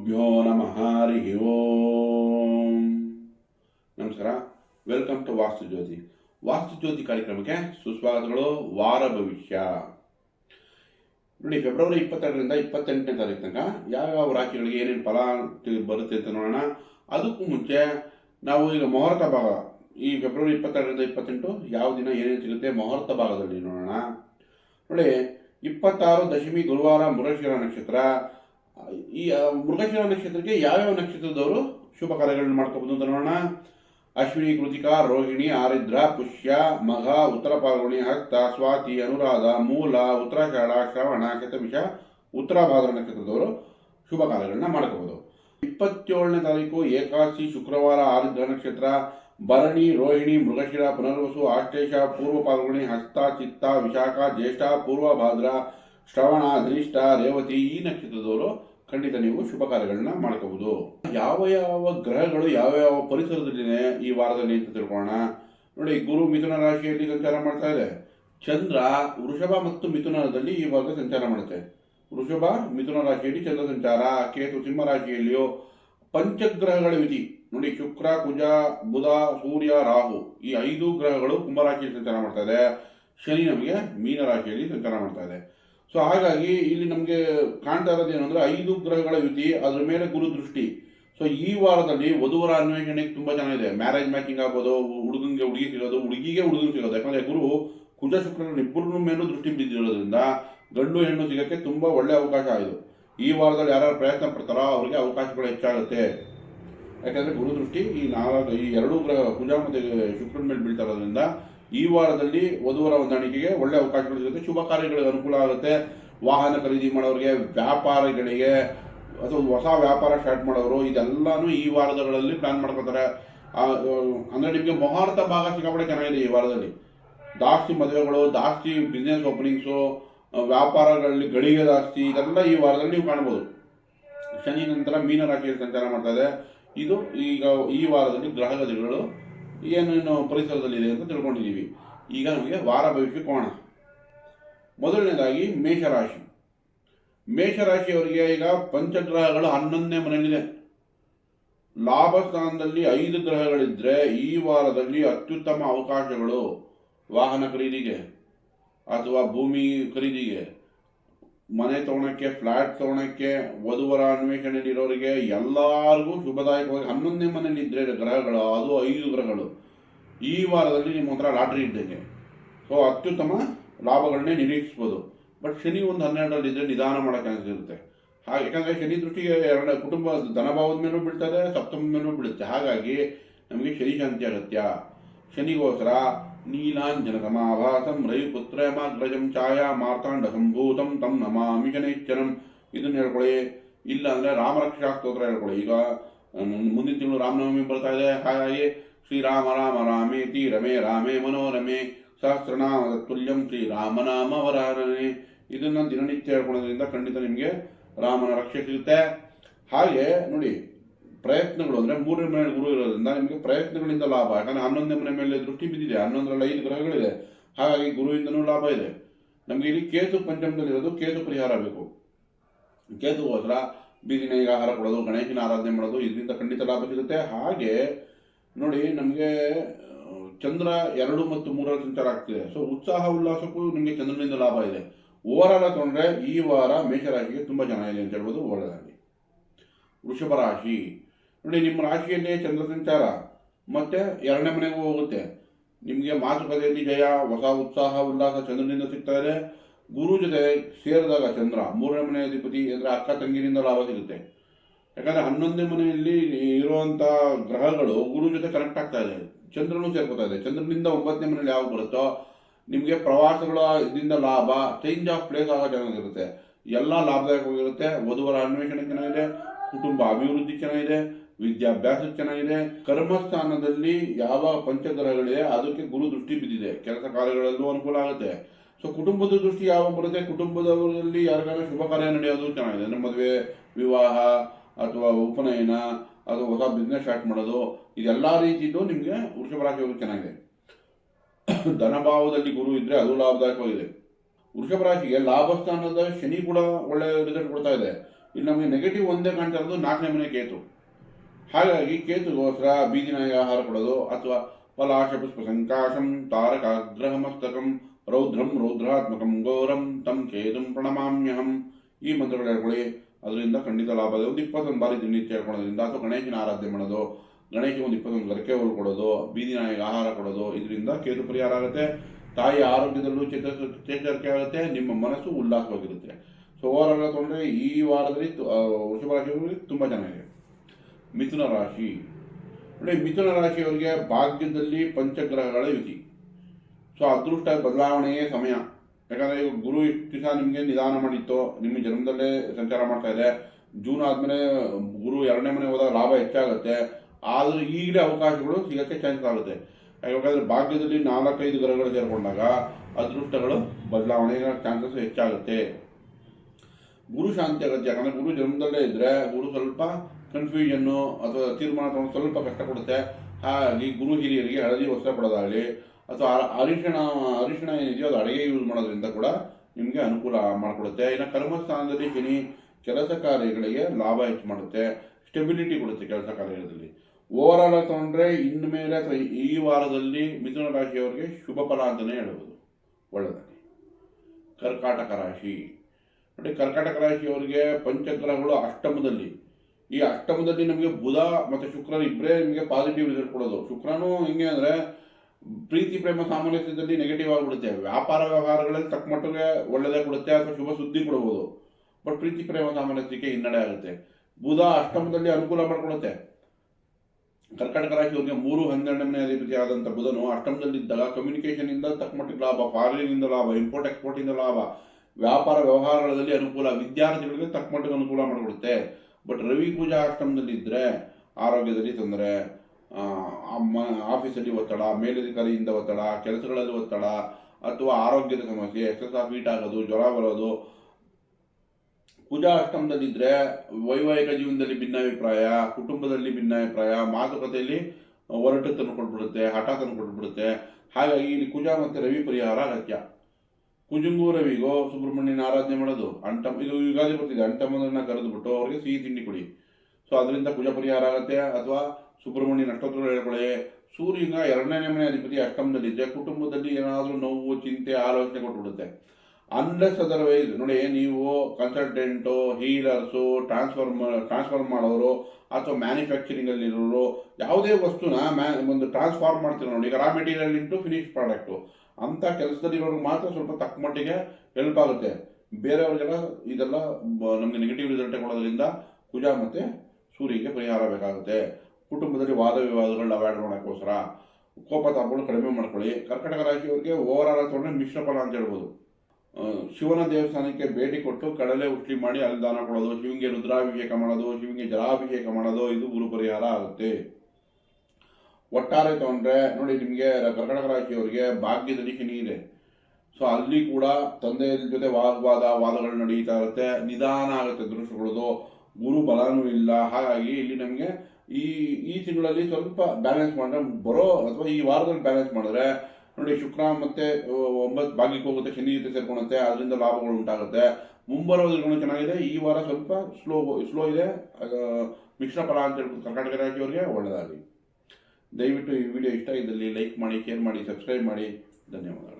ಗುರುಭ್ಯೋ ನಮಃ ಹರಿ ಓಂ. ನಮಸ್ಕಾರ. ವೆಲ್ಕಮ್ ಟು ವಾಸ್ತು ಜ್ಯೋತಿ ವಾಸ್ತು ಜ್ಯೋತಿ ಕಾರ್ಯಕ್ರಮಕ್ಕೆ ಸುಸ್ವಾಗತಗಳು. ವಾರ ಭವಿಷ್ಯ. ನೋಡಿ ಫೆಬ್ರವರಿ ಇಪ್ಪತ್ತೆರಡರಿಂದ ಇಪ್ಪತ್ತೆಂಟನೇ ತಾರೀಕು ತನಕ ಯಾವ್ಯಾವ ರಾಶಿಗಳಿಗೆ ಏನೇನು ಫಲ ಬರುತ್ತೆ ಅಂತ ನೋಡೋಣ. ಅದಕ್ಕೂ ಮುಂಚೆ ನಾವು ಈಗ ಮುಹೂರ್ತ ಭಾಗ, ಈ ಫೆಬ್ರವರಿ ಇಪ್ಪತ್ತೆರಡರಿಂದ ಇಪ್ಪತ್ತೆಂಟು ಯಾವ ದಿನ ಏನೇನು ಸಿಗುತ್ತೆ ಮುಹೂರ್ತ ಭಾಗದಲ್ಲಿ ನೋಡೋಣ. ನೋಡಿ, ಇಪ್ಪತ್ತಾರು ದಶಮಿ ಗುರುವಾರ ಮೃಗಶಿರ ನಕ್ಷತ್ರ ಈ ಮೃಗಶಿರ ನಕ್ಷತ್ರಕ್ಕೆ ಯಾವ್ಯಾವ ನಕ್ಷತ್ರದವರು ಶುಭ ಕಾರ್ಯಗಳನ್ನು ಮಾಡ್ಕೋಬಹುದು ಅಂತ ನೋಡೋಣ. ಅಶ್ವಿನಿ, ಕೃತಿಕಾ, ರೋಹಿಣಿ, ಆರಿದ್ರ, ಪುಷ್ಯ ಮಘ ಉತ್ತರ ಪಾಲ್ಗುಣಿ ಹಸ್ತ, ಸ್ವಾತಿ, ಅನುರಾಧ, ಮೂಲ ಉತ್ತರಾಷಾಢ ಶ್ರವಣ ಶತಮಿಷ ಉತ್ತರ ಭಾದ್ರ ನಕ್ಷತ್ರದವರು ಶುಭ ಕಾರ್ಯಗಳನ್ನ ಮಾಡ್ಕೋಬಹುದು. ಇಪ್ಪತ್ತೇಳನೇ ತಾರೀಕು, ಏಕಾದಶಿ, ಶುಕ್ರವಾರ, ಆರಿದ್ರ ನಕ್ಷತ್ರ. ಭರಣಿ, ರೋಹಿಣಿ, ಮೃಗಶಿರ, ಪುನರ್ವಸು ಆಶ್ಲೇಷ ಪೂರ್ವ ಪಾಲ್ಗುಣಿ ಹಸ್ತ, ಚಿತ್ತ, ವಿಶಾಖ, ಜ್ಯೇಷ್ಠ, ಪೂರ್ವ ಭಾದ್ರ ಶ್ರವಣ ಧನಿಷ್ಠ ರೇವತಿ ಈ ನಕ್ಷತ್ರದವರು ಖಂಡಿತ ನೀವು ಶುಭ ಕಾರ್ಯಗಳನ್ನ ಮಾಡ್ಕೋಬಹುದು ಯಾವ ಯಾವ ಗ್ರಹಗಳು, ಯಾವ ಯಾವ ಪರಿಸರದಲ್ಲಿದೆ ಈ ವಾರದಲ್ಲಿ ಅಂತ ತಿಳ್ಕೊಳ್ಳೋಣ. ನೋಡಿ, ಗುರು ಮಿಥುನ ರಾಶಿಯಲ್ಲಿ ಸಂಚಾರ ಮಾಡ್ತಾ ಇದೆ. ಚಂದ್ರ, ವೃಷಭ ಮತ್ತು ಮಿಥುನದಲ್ಲಿ ಈ ವಾರದ ಸಂಚಾರ ಮಾಡುತ್ತೆ. ವೃಷಭ, ಮಿಥುನ ರಾಶಿಯಲ್ಲಿ ಚಂದ್ರ ಸಂಚಾರ, ಕೇತು ಸಿಂಹ ರಾಶಿಯಲ್ಲಿಯೋ ಪಂಚಗ್ರಹಗಳ ವಿಧಿ ನೋಡಿ, ಶುಕ್ರ, ಕುಜ, ಬುಧ, ಸೂರ್ಯ, ರಾಹು ಈ ಐದು ಗ್ರಹಗಳು ಕುಂಭರಾಶಿಯಲ್ಲಿ ಸಂಚಾರ ಮಾಡ್ತಾ ಇದೆ. ಶನಿ ನಮಗೆ ಮೀನ ರಾಶಿಯಲ್ಲಿ ಸಂಚಾರ ಮಾಡ್ತಾ ಇದೆ. ಸೊ ಹಾಗಾಗಿ ಇಲ್ಲಿ ನಮಗೆ ಕಾಣ್ತಾ ಇರೋದು ಏನಂದ್ರೆ ಐದು ಗ್ರಹಗಳ ಯುತಿ, ಅದರ ಮೇಲೆ ಗುರು ದೃಷ್ಟಿ. ಸೊ ಈ ವಾರದಲ್ಲಿ ವಧುವರ ಅನ್ವೇಷಣೆಗೆ ತುಂಬಾ ಚೆನ್ನಾಗಿದೆ ಮ್ಯಾರೇಜ್ ಮ್ಯಾಕಿಂಗ್ ಆಗ್ಬೋದು, ಹುಡುಗನಿಗೆ ಹುಡುಗಿ ಸಿಗೋದು, ಹುಡುಗಿಗೆ ಹುಡುಗನ್ ಸಿಗೋದು. ಯಾಕಂದ್ರೆ ಗುರು ಕುಜ ಶುಕ್ರನ ಇಬ್ಬರ ಮೇಲೂ ದೃಷ್ಟಿ ಬಿದ್ದಿರೋದ್ರಿಂದ ಗಂಡು ಹೆಣ್ಣು ಸಿಗೋಕ್ಕೆ ತುಂಬಾ ಒಳ್ಳೆ ಅವಕಾಶ ಆಯಿತು ಈ ವಾರದಲ್ಲಿ ಯಾರು ಪ್ರಯತ್ನ ಪಡ್ತಾರೋ ಅವರಿಗೆ ಅವಕಾಶಗಳು ಹೆಚ್ಚಾಗುತ್ತೆ. ಯಾಕಂದ್ರೆ ಗುರು ದೃಷ್ಟಿ ಈ ನಾಲ್ಕು, ಈ ಎರಡು ಗ್ರಹ ಕುಜ ಮತ್ತೆ ಶುಕ್ರನ ಮೇಲೆ ಬೀಳ್ತಾ ಇರೋದ್ರಿಂದ ಈ ವಾರದಲ್ಲಿ ವಧುವರ ಹೊಂದಾಣಿಕೆಗೆ ಒಳ್ಳೆ ಅವಕಾಶಗಳು ಸಿಗುತ್ತೆ. ಶುಭ ಕಾರ್ಯಗಳಿಗೆ ಅನುಕೂಲ ಆಗುತ್ತೆ. ವಾಹನ ಖರೀದಿ ಮಾಡೋರಿಗೆ ವ್ಯಾಪಾರಿಗಳಿಗೆ ಅಥವಾ ಹೊಸ ವ್ಯಾಪಾರ ಸ್ಟಾರ್ಟ್ ಮಾಡೋರು, ಇದೆಲ್ಲಾನು ಈ ವಾರಗಳಲ್ಲಿ ಪ್ಲಾನ್ ಮಾಡ್ಕೋತಾರೆ ಅಂದ್ರೆ ನಿಮಗೆ ಮುಹೂರ್ತ ಭಾಗ ಸಿಕ್ಕಾಪಟ್ಟೆ ಚೆನ್ನಾಗಿದೆ ಈ ವಾರದಲ್ಲಿ. ಜಾಸ್ತಿ ಮದುವೆಗಳು, ಜಾಸ್ತಿ ಬಿಸ್ನೆಸ್ ಓಪನಿಂಗ್ಸು ವ್ಯಾಪಾರಗಳಲ್ಲಿ ಗಳಿಗೆ ಜಾಸ್ತಿ, ಇದೆಲ್ಲ ಈ ವಾರದಲ್ಲಿ ನೀವು ಕಾಣ್ಬೋದು. ಶನಿ ನಂತರ ಮೀನ ರಾಶಿಯಲ್ಲಿ ಸಂಚಾರ ಮಾಡ್ತಾ ಇದೆ. ಇದು ಈಗ ಈ ವಾರದಲ್ಲಿ ಗ್ರಹಗತಿಗಳು ಏನೇನು ಪರಿಸರದಲ್ಲಿದೆ ಅಂತ ತಿಳ್ಕೊಂಡಿದ್ದೀವಿ. ಈಗ ನಮಗೆ ವಾರ ಭವಿಷ್ಯ ಕೋಣ ಮೊದಲನೇದಾಗಿ ಮೇಷರಾಶಿ. ಮೇಷರಾಶಿಯವರಿಗೆ ಈಗ ಪಂಚಗ್ರಹಗಳು ಹನ್ನೊಂದನೇ ಮನೆಯಲ್ಲಿದೆ. ಲಾಭ ಸ್ಥಾನದಲ್ಲಿ ಐದು ಗ್ರಹಗಳಿದ್ದರೆ ಈ ವಾರದಲ್ಲಿ ಅತ್ಯುತ್ತಮ ಅವಕಾಶಗಳು ವಾಹನ ಖರೀದಿಗೆ ಅಥವಾ ಭೂಮಿ ಖರೀದಿಗೆ. ಮನೆ ತಗೋಣಕ್ಕೆ ಫ್ಲಾಟ್ ತಗೊಳಕ್ಕೆ ವಧುವರ ಅನ್ವೇಷಣೆಯಲ್ಲಿರೋರಿಗೆ ಎಲ್ಲರಿಗೂ ಶುಭದಾಯಕವಾಗಿ ಹನ್ನೊಂದನೇ ಮನೆಯಲ್ಲಿ ಇದ್ರೆ ಗ್ರಹಗಳು, ಅದು ಐದು ಗ್ರಹಗಳು. ಈ ವಾರದಲ್ಲಿ ನಿಮ್ಮ ಹತ್ರ ಲಾಟ್ರಿ ಇದ್ದಂಗೆ. ಸೊ ಅತ್ಯುತ್ತಮ ಲಾಭಗಳನ್ನೇ ನಿರೀಕ್ಷಿಸ್ಬೋದು. ಬಟ್ ಶನಿ ಒಂದು ಹನ್ನೆರಡರಲ್ಲಿ ಇದ್ರೆ ನಿಧಾನ ಮಾಡೋ ಚಾನ್ಸ್ ಇರುತ್ತೆ ಹಾಗೆ, ಯಾಕಂದ್ರೆ ಶನಿ ದೃಷ್ಟಿಗೆ ಎರಡು ಕುಟುಂಬ ಧನಭಾವದ ಮೇಲೂ ಬೀಳ್ತದೆ ಸಪ್ತಮ ಮೇಲೂ ಬೀಳುತ್ತೆ. ಹಾಗಾಗಿ ನಮಗೆ ಶನಿ ಶಾಂತಿ ಅಗತ್ಯ. ಶನಿಗೋಸ್ಕರ ನೀಲಾಂಜನ ಸಮಾಭಾಸಂ ರವಿಪುತ್ರ ಮಾಗ್ರಜಂ ಛಾಯಾ ಮಾರ್ತಾಂಡ ಸಂಭೂತಂ ತಂ ನಮಾಮಿ ಶನೈಶ್ಚರಂ. ಇದನ್ನು ಹೇಳ್ಕೊಳ್ಳಿ. ಇಲ್ಲ ಅಂದರೆ ರಾಮರಕ್ಷಾ ಸ್ತೋತ್ರ ಹೇಳ್ಕೊಳ್ಳಿ. ಈಗ ಮುಂದಿನ ತಿಂಗಳು ರಾಮನವಮಿ ಬರ್ತಾ ಇದೆ. ಹಾಗಾಗಿ ಶ್ರೀರಾಮ ರಾಮ ರಾಮೇತಿ ರಮೇ ರಾಮೇ ಮನೋರಮೆ ಸಹಸ್ರನಾಮ ತುಲ್ಯಂ ಶ್ರೀರಾಮನಾಮ ವರಾರನೆ ಇದನ್ನು ದಿನನಿತ್ಯ ಹೇಳ್ಕೊಳ್ಳೋದ್ರಿಂದ ಖಂಡಿತ ನಿಮಗೆ ರಾಮನ ರಕ್ಷೆ ಸಿಗುತ್ತೆ. ಹಾಗೆ, ನೋಡಿ ಪ್ರಯತ್ನಗಳು ಅಂದ್ರೆ ಮೂರನೇ ಮನೆ ಗುರು ಇರೋದ್ರಿಂದ ನಿಮಗೆ ಪ್ರಯತ್ನಗಳಿಂದ ಲಾಭ. ಯಾಕಂದ್ರೆ ಹನ್ನೊಂದನೇ ಮನೆ ಮೇಲೆ ದೃಷ್ಟಿ ಬಿದ್ದಿದೆ. ಹನ್ನೊಂದರಲ್ಲಿ ಐದು ಗ್ರಹಗಳಿದೆ. ಹಾಗಾಗಿ ಗುರುವಿಂದನೂ ಲಾಭ ಇದೆ. ನಮಗೆ ಇಲ್ಲಿ ಕೇತು ಪಂಚಮದಲ್ಲಿರೋದು ಕೇತು ಪರಿಹಾರ ಬೇಕು. ಕೇತುಗೋಸ್ಕರ ಬೀದಿನಿಗೆ ಆಹಾರ ಕೊಡೋದು, ಗಣೇಶನ ಆರಾಧನೆ ಮಾಡೋದು, ಇದರಿಂದ ಖಂಡಿತ ಲಾಭ ಸಿಗುತ್ತೆ. ಹಾಗೆ ನೋಡಿ ನಮಗೆ, ಚಂದ್ರ ಎರಡು ಮತ್ತು ಮೂರರ ಸಂಚಾರ ಆಗ್ತಿದೆ. ಸೊ ಉತ್ಸಾಹ, ಉಲ್ಲಾಸಕ್ಕೂ ನಿಮಗೆ ಚಂದ್ರನಿಂದ ಲಾಭ ಇದೆ. ಓವರ್ ಆಲ್ ತಗೊಂಡ್ರೆ ಈ ವಾರ ಮೇಷರಾಶಿಗೆ ತುಂಬಾ ಚೆನ್ನಾಗಿದೆ ಅಂತ ಹೇಳ್ಬೋದು ಒಳ್ಳೆಯದಾಗಿ ವೃಷಭ ರಾಶಿ. ನೋಡಿ, ನಿಮ್ಮ ರಾಶಿಯಲ್ಲಿ ಚಂದ್ರ ಸಂಚಾರ ಮತ್ತೆ ಎರಡನೇ ಮನೆಗೂ ಹೋಗುತ್ತೆ. ನಿಮಗೆ ಮಾತುಕತೆಯಲ್ಲಿ ಜಯ, ಹೊಸ ಉತ್ಸಾಹ, ಉಲ್ಲಾಸ ಚಂದ್ರನಿಂದ ಸಿಗ್ತಾ ಇದೆ. ಗುರು ಜೊತೆ ಸೇರಿದಾಗ ಚಂದ್ರ, ಮೂರನೇ ಮನೆ ಅಧಿಪತಿ ಅಂದರೆ ಅಕ್ಕ ತಂಗಿನಿಂದ ಲಾಭ ಸಿಗುತ್ತೆ. ಯಾಕಂದರೆ ಹನ್ನೊಂದನೇ ಮನೆಯಲ್ಲಿ ಇರುವಂಥ ಗ್ರಹಗಳು ಗುರು ಜೊತೆ ಕನೆಕ್ಟ್ ಆಗ್ತಾ ಇದೆ. ಚಂದ್ರನು ಸೇರ್ಕೋತಾ ಇದೆ. ಚಂದ್ರನಿಂದ ಒಂಬತ್ತನೇ ಮನೆಯಲ್ಲಿ ಯಾವಾಗ ಬರುತ್ತೋ, ನಿಮಗೆ ಪ್ರವಾಸಗಳ ಇದರಿಂದ ಲಾಭ ಚೇಂಜ್ ಆಫ್ ಪ್ಲೇಸ್ ಆಗೋ ಚೆನ್ನಾಗಿರುತ್ತೆ ಎಲ್ಲ ಲಾಭದಾಯಕವಾಗಿರುತ್ತೆ. ವಧುವರ ಅನ್ವೇಷಣೆ ಚೆನ್ನಾಗಿದೆ. ಕುಟುಂಬ ಅಭಿವೃದ್ಧಿ ಚೆನ್ನಾಗಿದೆ. ವಿದ್ಯಾಭ್ಯಾಸ ಚೆನ್ನಾಗಿದೆ. ಕರ್ಮಸ್ಥಾನದಲ್ಲಿ ಯಾವ ಪಂಚಗ್ರಹಗಳಿದೆ, ಅದಕ್ಕೆ ಗುರು ದೃಷ್ಟಿ ಬಿದ್ದಿದೆ. ಕೆಲಸ ಕಾರ್ಯಗಳಲ್ಲೂ ಅನುಕೂಲ ಆಗುತ್ತೆ. ಸೊ ಕುಟುಂಬದ ದೃಷ್ಟಿ ಯಾವ ಬರುತ್ತೆ? ಕುಟುಂಬದವರಲ್ಲಿ ಯಾರಿಗಾದ್ರೂ ಶುಭ ಕಾರ್ಯ ನಡೆಯೋದು ಚೆನ್ನಾಗಿದೆ. ಅಂದರೆ ಮದುವೆ, ವಿವಾಹ, ಅಥವಾ ಉಪನಯನ, ಅಥವಾ ಹೊಸ ಬಿಸ್ನೆಸ್ ಸ್ಟಾರ್ಟ್ ಮಾಡೋದು, ಇದೆಲ್ಲ ರೀತಿಯದು ನಿಮಗೆ ವೃಷಭ ರಾಶಿಯವರು ಚೆನ್ನಾಗಿದೆ. ಧನಭಾವದಲ್ಲಿ ಗುರು ಇದ್ದರೆ ಅದು ಲಾಭದಾಯಕವಾಗಿದೆ. ವೃಷಭ ರಾಶಿಗೆ ಲಾಭಸ್ಥಾನದ ಶನಿ ಕೂಡ ಒಳ್ಳೆಯ ರಿಸಲ್ಟ್ ಕೊಡ್ತಾ ಇದೆ. ಇಲ್ಲಿ ನಮಗೆ ನೆಗೆಟಿವ್ ಒಂದೇ ಕಾಣ್ತಾ ಇರೋದು ನಾಲ್ಕನೇ ಮನೆ ಕೇತು. ಹಾಗಾಗಿ ಕೇತುಗೋಸ್ಕರ ಬೀದಿ ಆಹಾರ ಕೊಡೋದು ಅಥವಾ ಪಲಾಶ ಪುಷ್ಪ ಸಂಕಾಶಂ ತಾರಕಾಗ್ರಹ ಮಸ್ತಕಂ ರೌದ್ರಂ ರೌದ್ರಾತ್ಮಕಂ ಘೋರಂ, ತಂ ಕೇತುಂ ಪ್ರಣಮಾಮ್ಯಹಂ. ಈ ಮಂತ್ರಗಳು ಹೇಳ್ಕೊಳ್ಳಿ. ಅದರಿಂದ ಖಂಡಿತ ಲಾಭ. ಇದೆ ಒಂದು ಇಪ್ಪತ್ತೊಂದು ಬಾರಿ ದಿನನಿತ್ಯ ಹೇಳ್ಕೊಳ್ಳೋದ್ರಿಂದ ಅಥವಾ ಗಣೇಶನ ಆರಾಧನೆ ಮಾಡೋದು ಗಣೇಶ ಒಂದು ಇಪ್ಪತ್ತೊಂದು ಗರಕೆ ಹೋಲ್ ಕೊಡೋದು ಬೀದಿ ಆಹಾರ ಕೊಡೋದು, ಇದರಿಂದ ಕೇತು ಪರಿಹಾರ ಆಗುತ್ತೆ. ತಾಯಿ ಆರೋಗ್ಯದಲ್ಲೂ ಚೇತ ಚೇತರಿಕೆ ಆಗುತ್ತೆ. ನಿಮ್ಮ ಮನಸ್ಸು ಉಲ್ಲಾಸವಾಗಿರುತ್ತೆ. ಸೊ ಓವರಾಲ್ ತೊಗೊಂಡ್ರೆ ಈ ವಾರದಲ್ಲಿ ವೃಷಭ ರಾಶಿಯವರಿಗೆ ತುಂಬ ಚೆನ್ನಾಗಿದೆ. ಮಿಥುನ ರಾಶಿ. ನೋಡಿ ಮಿಥುನ ರಾಶಿಯವರಿಗೆ ಭಾಗ್ಯದಲ್ಲಿ ಪಂಚಗ್ರಹಗಳ ಯುತಿ ಸೊ, ಅದೃಷ್ಟ ಬದಲಾವಣೆಯೇ ಸಮಯ. ಯಾಕಂದ್ರೆ ಈಗ ಗುರು ಇಷ್ಟು ದಿವಸ ನಿಮಗೆ ನಿಧಾನ ಮಾಡಿತ್ತು, ನಿಮ್ಮ ಜನ್ಮದಲ್ಲೇ ಸಂಚಾರ ಮಾಡ್ತಾ ಇದೆ. ಜೂನ್ ಆದ್ಮೇಲೆ ಗುರು ಎರಡನೇ ಮನೆ ಹೋದಾಗ ಲಾಭ ಹೆಚ್ಚಾಗುತ್ತೆ. ಆದರೂ ಈಗಲೇ ಅವಕಾಶಗಳು ಸಿಗಕ್ಕೆ ಚಾನ್ಸ್ ಆಗುತ್ತೆ. ಯಾಕಂದ್ರೆ ಭಾಗ್ಯದಲ್ಲಿ ನಾಲ್ಕೈದು ಗ್ರಹಗಳು ಸೇರಿಕೊಂಡಾಗ ಅದೃಷ್ಟಗಳು ಬದಲಾವಣೆ ಚಾನ್ಸಸ್ ಹೆಚ್ಚಾಗುತ್ತೆ. ಗುರು ಶಾಂತಿ ಆಗುತ್ತೆ ಯಾಕಂದ್ರೆ ಗುರು ಜನ್ಮದಲ್ಲೇ ಇದ್ರೆ ಗುರು ಸ್ವಲ್ಪ ಕನ್ಫ್ಯೂಷನ್ನು ಅಥವಾ ತೀರ್ಮಾನ ತಗೊಂಡು ಸ್ವಲ್ಪ ಕಷ್ಟ ಕೊಡುತ್ತೆ ಹಾಗಾಗಿ ಗುರು ಹಿರಿಯರಿಗೆ ಹಳದಿ ವಸ್ತ್ರ ಕೊಡೋದಾಗಲಿ ಅಥವಾ ಅರ- ಅರಿಶಿಣ ಅರಿಶಿಣ ಏನಿದೆಯೋ ಅದು ಅಡುಗೆ ಯೂಸ್ ಮಾಡೋದ್ರಿಂದ ಕೂಡ ನಿಮಗೆ ಅನುಕೂಲ ಮಾಡಿಕೊಡುತ್ತೆ. ಇನ್ನು ಕರ್ಮಸ್ಥಾನದಲ್ಲಿ ಶನಿ ಕೆಲಸ ಕಾರ್ಯಗಳಿಗೆ ಲಾಭ ಹೆಚ್ಚು ಮಾಡುತ್ತೆ. ಸ್ಟೆಬಿಲಿಟಿ ಕೊಡುತ್ತೆ ಕೆಲಸ ಕಾರ್ಯದಲ್ಲಿ. ಓವರಾಲ್ ತಗೊಂಡ್ರೆ ಇನ್ನು ಮೇಲೆ ಅಥವಾ ಈ ವಾರದಲ್ಲಿ ಮಿಥುನ ರಾಶಿಯವರಿಗೆ ಶುಭ ಫಲ ಅಂತಲೇ ಹೇಳ್ಬೋದು. ಒಳ್ಳೆಯದಾಗಿ ಕರ್ಕಾಟಕ ರಾಶಿ. ನೋಡಿ, ಕರ್ಕಾಟಕ ರಾಶಿಯವರಿಗೆ ಪಂಚಗ್ರಹಗಳು ಅಷ್ಟಮದಲ್ಲಿ. ಈ ಅಷ್ಟಮದಲ್ಲಿ ನಮಗೆ ಬುಧ ಮತ್ತು ಶುಕ್ರ ಇಬ್ಬರೇ ನಿಮಗೆ ಪಾಸಿಟಿವ್ ರಿಸಲ್ಟ್ ಕೊಡೋದು ಶುಕ್ರನು ಹಿಂಗೆ ಅಂದರೆ ಪ್ರೀತಿ, ಪ್ರೇಮ ಸಾಮರಸ್ಯದಲ್ಲಿ ನೆಗೆಟಿವ್ ಆಗಿಬಿಡುತ್ತೆ. ವ್ಯಾಪಾರ ವ್ಯವಹಾರಗಳಲ್ಲಿ ತಕ್ಕ ಮಟ್ಟಿಗೆ ಒಳ್ಳೆಯದೇ ಕೊಡುತ್ತೆ ಅಥವಾ ಶುಭ ಸುದ್ದಿ ಕೊಡಬಹುದು ಬಟ್ ಪ್ರೀತಿ, ಪ್ರೇಮ ಸಾಮರಸ್ಯಕ್ಕೆ ಹಿನ್ನಡೆ ಆಗುತ್ತೆ. ಬುಧ ಅಷ್ಟಮದಲ್ಲಿ ಅನುಕೂಲ ಮಾಡಿಕೊಡುತ್ತೆ. ಕರ್ನಾಟಕ ರಾಶಿಯವರಿಗೆ ಮೂರು, ಹನ್ನೆರಡನೇ ಅಧಿಪತಿ ಆದಂಥ ಬುಧನು ಅಷ್ಟಮದಲ್ಲಿದ್ದಾಗ ಕಮ್ಯುನಿಕೇಷನಿಂದ ತಕ್ಕ ಮಟ್ಟಿಗೆ ಲಾಭ ಫಾರಿನಿಂದ ಲಾಭ ಇಂಪೋರ್ಟ್ ಎಕ್ಸ್ಪೋರ್ಟಿಂದ ಲಾಭ, ವ್ಯಾಪಾರ ವ್ಯವಹಾರಗಳಲ್ಲಿ ಅನುಕೂಲ, ವಿದ್ಯಾರ್ಥಿಗಳಿಗೆ ತಕ್ಕ ಮಟ್ಟಿಗೆ ಅನುಕೂಲ ಮಾಡಿಕೊಡುತ್ತೆ. ಬಟ್ ರವಿ ಪೂಜಾ ಅಷ್ಟಮದಲ್ಲಿದ್ದರೆ ಆರೋಗ್ಯದಲ್ಲಿ ತೊಂದರೆ ಆಫೀಸಲ್ಲಿ ಒತ್ತಡ, ಮೇಲಧಿಕಾರಿಯಿಂದ ಒತ್ತಡ, ಕೆಲಸಗಳಲ್ಲಿ ಒತ್ತಡ, ಅಥವಾ ಆರೋಗ್ಯದ ಸಮಸ್ಯೆ ಎಕ್ಸಸ್ ಹೀಟ್ ಆಗೋದು, ಜ್ವರ ಬರೋದು. ಪೂಜಾ ಅಷ್ಟಮದಲ್ಲಿದ್ದರೆ ವೈವಾಹಿಕ ಜೀವನದಲ್ಲಿ ಭಿನ್ನಾಭಿಪ್ರಾಯ, ಕುಟುಂಬದಲ್ಲಿ ಭಿನ್ನಾಭಿಪ್ರಾಯ, ಮಾತುಕತೆಯಲ್ಲಿ ಒರಟು ತಂದು ಕೊಟ್ಬಿಡುತ್ತೆ ಹಠ ತಂದು ಕೊಟ್ಬಿಡುತ್ತೆ. ಹಾಗಾಗಿ ಇಲ್ಲಿ ಪೂಜಾ ಮತ್ತು ರವಿ ಪರಿಹಾರ ಅಗತ್ಯ. ಕುಜುಂಗು ರವಿಗೋ ಸುಬ್ರಹ್ಮಣ್ಯನ ಆರಾಧನೆ ಮಾಡೋದು. ಅಂಟಮ್, ಇದು ಯುಗಾದಿ ಬರ್ತಿದೆ. ಅಂಟಮ್ಮನ ಕರೆದುಬಿಟ್ಟು ಅವರಿಗೆ ಸಿಹಿ ತಿಂಡಿ ಕೊಡಿ. ಸೊ ಅದರಿಂದ ಕುಜ ಪರಿಹಾರ ಆಗುತ್ತೆ. ಅಥವಾ ಸುಬ್ರಹ್ಮಣ್ಯ ನಕ್ಷತ್ರಗಳು ಹೇಳ್ಕೊಳ್ಳಿ. ಸೂರ್ಯನ ಎರಡನೇ ಮನೆ ಅಧಿಪತಿ ಅಷ್ಟಮದಲ್ಲಿದ್ದರೆ ಕುಟುಂಬದಲ್ಲಿ ಏನಾದರೂ ನೋವು, ಚಿಂತೆ, ಆಲೋಚನೆ ಕೊಟ್ಬಿಡುತ್ತೆ. ಅನ್ಲೆಸ್ ಅದರ್ವೈಸ್ ನೋಡಿ, ನೀವು ಕನ್ಸಲ್ಟೆಂಟು ಹೀಲರ್ಸು ಟ್ರಾನ್ಸ್ಫರ್ ಟ್ರಾನ್ಸ್ಫರ್ ಮಾಡೋರು ಅಥವಾ ಮ್ಯಾನುಫ್ಯಾಕ್ಚರಿಂಗ್ ಇರೋರು, ಯಾವುದೇ ವಸ್ತುನ ಮ್ಯಾ, ಒಂದು ಟ್ರಾನ್ಸ್ಫಾರ್ಮ್ ಮಾಡ್ತೀರ ನೋಡಿ, ಈಗ raw material into finish product ಅಂಥ ಕೆಲಸದಲ್ಲಿ ಇರೋರಿಗೆ ಮಾತ್ರ ಸ್ವಲ್ಪ ತಕ್ಕ ಮಟ್ಟಿಗೆ ಹೆಲ್ಪ್ ಆಗುತ್ತೆ. ಬೇರೆಯವ್ರಿಗೆಲ್ಲ ಇದೆಲ್ಲ ನಮಗೆ ನೆಗೆಟಿವ್ ರಿಸಲ್ಟ್ ಕೊಡೋದ್ರಿಂದ ಕುಜ ಮತ್ತು ಸೂರ್ಯಗೆ ಪರಿಹಾರ ಬೇಕಾಗುತ್ತೆ. ಕುಟುಂಬದಲ್ಲಿ ವಾದ ವಿವಾದಗಳನ್ನ ಅವಾಯ್ಡ್ ಮಾಡೋಕ್ಕೋಸ್ಕರ ಕೋಪ ತಾಪಗಳು ಕಡಿಮೆ ಮಾಡ್ಕೊಳ್ಳಿ. ಕರ್ಕಟಕ ರಾಶಿಯವರಿಗೆ ಓವರ್ ಆಲ್ ತೊಗೊಂಡ್ರೆ ಮಿಶ್ರ ಫಲ ಅಂತ ಹೇಳ್ಬೋದು. ಶಿವನ ದೇವಸ್ಥಾನಕ್ಕೆ ಭೇಟಿ ಕೊಟ್ಟು ಕಡಲೆ ಉಷ್ಟಿ ಮಾಡಿ ಅಲ್ಲಿ ದಾನ ಕೊಡೋದು, ಶಿವನಿಗೆ ರುದ್ರಾಭಿಷೇಕ ಮಾಡೋದು, ಶಿವನಿಗೆ ಜಲಾಭಿಷೇಕ ಮಾಡೋದು, ಇದು ಗುರು ಪರಿಹಾರ ಆಗುತ್ತೆ. ಒಟ್ಟಾರೆ ತಗೊಂಡ್ರೆ ನೋಡಿ ನಿಮಗೆ ಕರ್ಕಟಕ ರಾಶಿಯವರಿಗೆ ಭಾಗ್ಯದಲ್ಲಿ ಶನಿ ಇದೆ. ಸೊ ಅಲ್ಲಿ ಕೂಡ ತಂದೆಯ ಜೊತೆ ವಾಗ್ವಾದ ವಾದಗಳು ನಡೀತಾ ಇರುತ್ತೆ. ನಿಧಾನ ಆಗುತ್ತೆ ದೃಶ್ಯಗಳದು ಗುರು ಬಲನೂ ಇಲ್ಲ. ಹಾಗಾಗಿ ಇಲ್ಲಿ ನಮಗೆ ಈ ಈ ತಿಂಗಳಲ್ಲಿ ಸ್ವಲ್ಪ ಬ್ಯಾಲೆನ್ಸ್ ಮಾಡಿದ್ರೆ ಬರೋ, ಅಥವಾ ಈ ವಾರದಲ್ಲಿ ಬ್ಯಾಲೆನ್ಸ್ ಮಾಡಿದ್ರೆ ನೋಡಿ ಶುಕ್ರ ಮತ್ತೆ ಒಂಬತ್ತು ಭಾಗ್ಯಕ್ಕೆ ಹೋಗುತ್ತೆ, ಶನಿ ಜೊತೆ ಸೇರ್ಕೊಳುತ್ತೆ ಅದರಿಂದ ಲಾಭಗಳು ಉಂಟಾಗುತ್ತೆ. ಮುಂಬರುವ ದಿನಗಳು ಚೆನ್ನಾಗಿದೆ, ಈ ವಾರ ಸ್ವಲ್ಪ ಸ್ಲೋ ಸ್ಲೋ ಇದೆ. ಮಿಶ್ರ ಫಲ ಅಂತ ಹೇಳ್ಬಿಟ್ಟು ಕರ್ನಾಟಕ ರಾಜ್ಯವರಿಗೆ ಒಳ್ಳೆಯದಾಗಲಿ ದಯವಿಟ್ಟು ಈ ವಿಡಿಯೋ ಇಷ್ಟ ಇದ್ದಲ್ಲಿ ಲೈಕ್ ಮಾಡಿ, ಶೇರ್ ಮಾಡಿ, ಸಬ್ಸ್ಕ್ರೈಬ್ ಮಾಡಿ. ಧನ್ಯವಾದಗಳು.